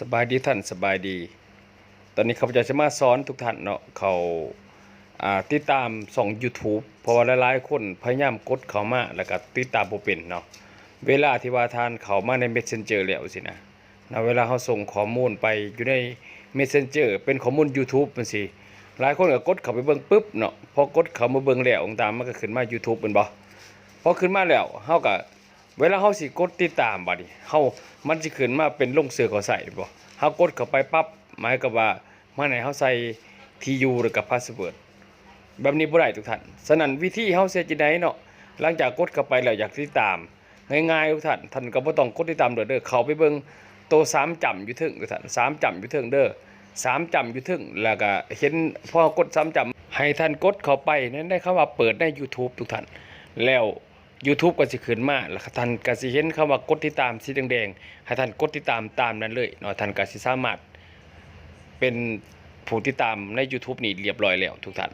สบายดีท่านสบายดี ตอนนี้ข้าพเจ้าจะมาสอนทุกท่านเนาะเขาอ่าติดตามส่อง YouTube เพราะว่าหลายๆคนพยายามกดเขามาแล้วก็ติดตามบ่เป็นเนาะเวลาที่ว่าทานเขามาใน Messenger แล้วสินะนะเวลาเขาส่งข้อมูลไปอยู่ใน Messenger เป็นข้อมูล YouTube จังซี่หลายคนก็กดเขาไปเบิ่งปุ๊บเนาะพอกดเขามาเบิ่งแล้วตามมันก็ขึ้นมา YouTube แม่นบ่พอขึ้นมาแล้วเฮาก็ เวลาเขาสิกดติดตามบัดนี้เฮามันสิขึ้นมาเป็นลงเสือเขาใส่บ่เฮากดเข้าไปปั๊บหมายกับว่าเมื่อไหร่เฮาใส่ทียูหรือกับพาสเวิร์ดแบบนี้บ่ได้ทุกท่านฉะนั้นวิธีเฮาเสียจังไดเนาะหลังจากกดเข้าไปแล้วอยากติดตาม ง่ายๆทุกท่านท่านก็บ่ต้องกดติดตามเด้อเด้อเข้าไปเบิ่งโตสามจำอยู่ถึงทุกท่านสามจำอยู่ถึงเด้อสามจำอยู่ถึงแล้วก็เห็นพอกดสามจำให้ท่านกดเข้าไปนั้นได้คำว่าเปิดใน YouTube ทุกท่านแล้ว YouTube ก็สิขึ้นมาแล้วท่านก็สิเห็นคำว่ากดติดตามสีแดงๆให้ท่านกดติดตามตามนั้นเลยเนาะท่านก็สิสามารถเป็นผู้ติดตามใน YouTube นี่เรียบร้อยแล้วทุกท่าน